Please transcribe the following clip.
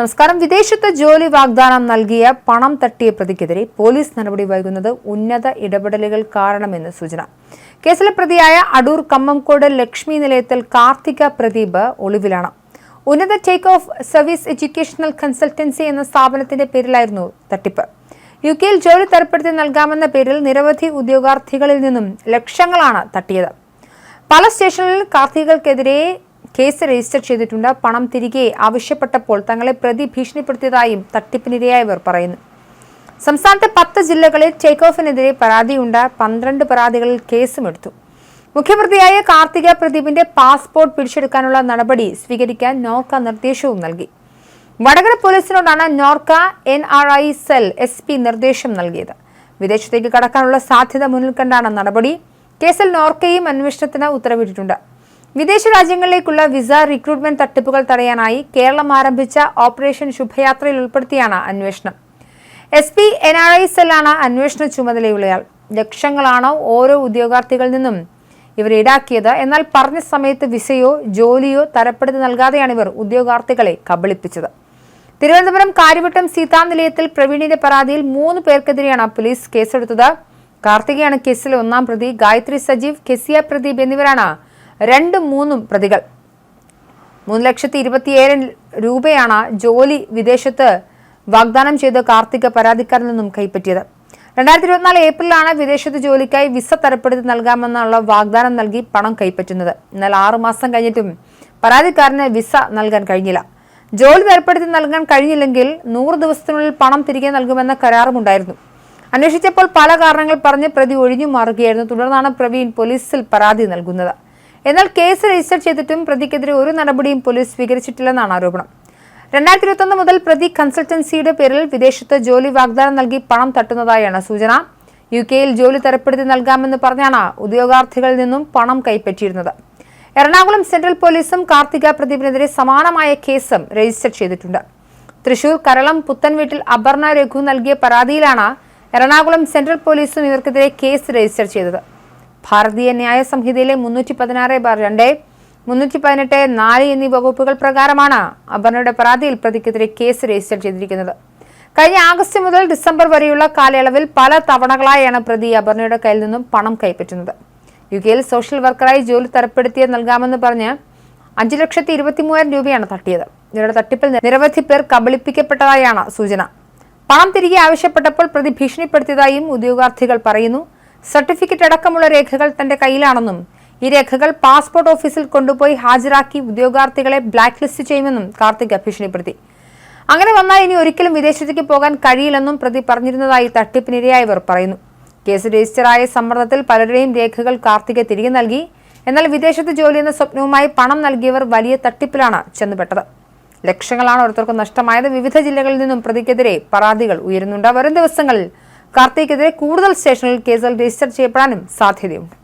നമസ്കാരം. വിദേശത്ത് ജോലി വാഗ്ദാനം നൽകിയ പണം തട്ടിയ പ്രതിക്കെതിരെ പോലീസ് നടപടി വൈകുന്നത് ഉന്നത ഇടപെടലുകൾ കാരണമെന്ന് സൂചന. കേസിലെ പ്രതിയായ അടൂർ കമ്മംകോട് ലക്ഷ്മി നിലയത്തിൽ കാർത്തിക പ്രദീപ് ഒളിവിലാണ്. ഉന്നത take off service educational consultancy എന്ന സ്ഥാപനത്തിന്റെ പേരിലായിരുന്നു തട്ടിപ്പ്. യു കെയിൽ ജോലി തരപ്പെടുത്തി നൽകാമെന്ന പേരിൽ നിരവധി ഉദ്യോഗാർത്ഥികളിൽ നിന്നും ലക്ഷങ്ങളാണ് തട്ടിയത്. പല സ്റ്റേഷനിൽ കാർത്തികൾക്കെതിരെ കേസ് രജിസ്റ്റർ ചെയ്തിട്ടുണ്ട്. പണം തിരികെ ആവശ്യപ്പെട്ടപ്പോൾ തങ്ങളെ പ്രതി ഭീഷണിപ്പെടുത്തിയതായും തട്ടിപ്പിനിരയായവർ പറയുന്നു. സംസ്ഥാനത്തെ പത്ത് ജില്ലകളിൽ ടേക്ക് ഓഫിനെതിരെ പരാതിയുണ്ട്. പന്ത്രണ്ട് പരാതികളിൽ കേസുമെടുത്തു മുഖ്യപ്രതിയായ കാർത്തിക പ്രദീപിന്റെ പാസ്പോർട്ട് പിടിച്ചെടുക്കാനുള്ള നടപടി സ്വീകരിക്കാൻ നോർക്ക നിർദ്ദേശവും നൽകി. Vadakara പോലീസിനോടാണ് Norka N R I cell S P നിർദ്ദേശം നൽകിയത്. വിദേശത്തേക്ക് കടക്കാനുള്ള സാധ്യത മുന്നിൽ കണ്ടാണ് നടപടി. കേസിൽ നോർക്കയും അന്വേഷണത്തിന് ഉത്തരവിട്ടിട്ടുണ്ട്. വിദേശ രാജ്യങ്ങളിലേക്കുള്ള വിസ റിക്രൂട്ട്മെന്റ് തട്ടിപ്പുകൾ തടയാനായി കേരളം ആരംഭിച്ച ഓപ്പറേഷൻ ശുഭയാത്രയിൽ ഉൾപ്പെടുത്തിയാണ് അന്വേഷണം. S P N R I സെല്ലാണ് അന്വേഷണ ചുമതലയുള്ളയാൾ. ലക്ഷങ്ങളാണോ ഓരോ ഉദ്യോഗാർത്ഥികളിൽ നിന്നും ഇവർ ഈടാക്കിയത്? എന്നാൽ പറഞ്ഞ സമയത്ത് വിസയോ ജോലിയോ തരപ്പെടുത്തി നൽകാതെയാണ് ഇവർ ഉദ്യോഗാർത്ഥികളെ കബളിപ്പിച്ചത്. തിരുവനന്തപുരം കാര്യവട്ടം സീതാനിലയത്തിൽ പ്രവീണിന്റെ പരാതിയിൽ മൂന്ന് പേർക്കെതിരെയാണ് പോലീസ് കേസെടുത്തത്. കാർത്തികയാണ് കേസിലെ ഒന്നാം പ്രതി ഗായത്രി സജീവ് കെസിയ പ്രദീപ് എന്നിവരാണ് രണ്ടും മൂന്നും പ്രതികൾ. മൂന്ന് ലക്ഷത്തി ഇരുപത്തിയേഴ് രൂപയാണ് ജോലി വിദേശത്ത് വാഗ്ദാനം ചെയ്ത് കാർത്തിക് പരാതിക്കാരിൽ നിന്നും കൈപ്പറ്റിയത്. രണ്ടായിരത്തി ഇരുപത്തിനാല് ഏപ്രിലാണ് വിദേശത്ത് ജോലിക്കായി വിസ തരപ്പെടുത്തി നൽകാമെന്നുള്ള വാഗ്ദാനം നൽകി പണം കൈപ്പറ്റുന്നത്. എന്നാൽ ആറു മാസം കഴിഞ്ഞിട്ടും പരാതിക്കാരന് വിസ നൽകാൻ കഴിഞ്ഞില്ല. ജോലി തരപ്പെടുത്തി നൽകാൻ കഴിഞ്ഞില്ലെങ്കിൽ നൂറ് ദിവസത്തിനുള്ളിൽ പണം തിരികെ നൽകുമെന്ന കരാറുമുണ്ടായിരുന്നു അന്വേഷിച്ചപ്പോൾ പല കാരണങ്ങൾ പറഞ്ഞ് പ്രതി ഒഴിഞ്ഞു മാറുകയായിരുന്നു. തുടർന്നാണ് പ്രവീൺ പോലീസിൽ പരാതി നൽകുന്നത്. എന്നാൽ കേസ് രജിസ്റ്റർ ചെയ്തിട്ടും പ്രതിക്കെതിരെ ഒരു നടപടിയും പോലീസ് സ്വീകരിച്ചിട്ടില്ലെന്നാണ് ആരോപണം. രണ്ടായിരത്തി ഇരുപത്തൊന്ന് മുതൽ പ്രതി കൺസൾട്ടൻസിയുടെ പേരിൽ വിദേശത്ത് ജോലി വാഗ്ദാനം നൽകി പണം തട്ടുന്നതായാണ് സൂചന. യു കെയിൽ ജോലി തരപ്പെടുത്തി നൽകാമെന്ന് പറഞ്ഞാണ് ഉദ്യോഗാർത്ഥികളിൽ നിന്നും പണം കൈപ്പറ്റിയിരുന്നത്. എറണാകുളം സെൻട്രൽ പോലീസും കാർത്തിക പ്രദീപിനെതിരെ സമാനമായ കേസും രജിസ്റ്റർ ചെയ്തിട്ടുണ്ട്. തൃശൂർ കരളം പുത്തൻവീട്ടിൽ അപർണ രഘു നൽകിയ പരാതിയിലാണ് എറണാകുളം സെൻട്രൽ പോലീസും ഇവർക്കെതിരെ കേസ് രജിസ്റ്റർ ചെയ്തത്. ഭാരതീയ ന്യായ സംഹിതയിലെ മുന്നൂറ്റി പതിനാറ് ബാർ രണ്ട് മുന്നൂറ്റി പതിനെട്ട് നാല് എന്നീ വകുപ്പുകൾ പ്രകാരമാണ് അപർണയുടെ പരാതിയിൽ പ്രതിക്കെതിരെ കേസ് രജിസ്റ്റർ ചെയ്തിരിക്കുന്നത്. കഴിഞ്ഞ ആഗസ്റ്റ് മുതൽ ഡിസംബർ വരെയുള്ള കാലയളവിൽ പല തവണകളായാണ് പ്രതി അപർണയുടെ കയ്യിൽ നിന്നും പണം കൈപ്പറ്റുന്നത്. യു കെയിൽ സോഷ്യൽ വർക്കറായി ജോലി തരപ്പെടുത്തിയ നൽകാമെന്ന് പറഞ്ഞ് അഞ്ചു ലക്ഷത്തി ഇരുപത്തി മൂവായിരം രൂപയാണ് തട്ടിയത്. ഇവരുടെ തട്ടിപ്പിൽ നിരവധി പേർ കബളിപ്പിക്കപ്പെട്ടതായാണ് സൂചന. പണം തിരികെ ആവശ്യപ്പെട്ടപ്പോൾ പ്രതി ഭീഷണിപ്പെടുത്തിയതായും ഉദ്യോഗാർത്ഥികൾ പറയുന്നു. സർട്ടിഫിക്കറ്റ് അടക്കമുള്ള രേഖകൾ തന്റെ കയ്യിലാണെന്നും ഈ രേഖകൾ പാസ്പോർട്ട് ഓഫീസിൽ കൊണ്ടുപോയി ഹാജരാക്കി ഉദ്യോഗാർത്ഥികളെ ബ്ലാക്ക് ലിസ്റ്റ് ചെയ്യുമെന്നും കാർത്തിക് ഭീഷണിപ്പെടുത്തി അങ്ങനെ വന്നാൽ ഇനി ഒരിക്കലും വിദേശത്തേക്ക് പോകാൻ കഴിയില്ലെന്നും പ്രതി പറഞ്ഞിരുന്നതായി തട്ടിപ്പിനിരയായവർ പറയുന്നു. കേസ് രജിസ്റ്ററായ സമ്മർദ്ദത്തിൽ പലരുടെയും രേഖകൾ കാർത്തിക് തിരികെ നൽകി. എന്നാൽ വിദേശത്ത് ജോലി എന്ന സ്വപ്നവുമായി പണം നൽകിയവർ വലിയ തട്ടിപ്പിലാണ് ചെന്നുപെട്ടത്. ലക്ഷങ്ങളാണ് ഓരോരുത്തർക്കും നഷ്ടമായത്. വിവിധ ജില്ലകളിൽ നിന്നും പ്രതിക്കെതിരെ പരാതികൾ ഉയരുന്നുണ്ട്. വരും ദിവസങ്ങളിൽ കാർത്തിക്കെതിരെ കൂടുതൽ സ്റ്റേഷനിൽ കേസുകൾ രജിസ്റ്റർ ചെയ്യപ്പെടാനും സാധ്യതയുണ്ട്.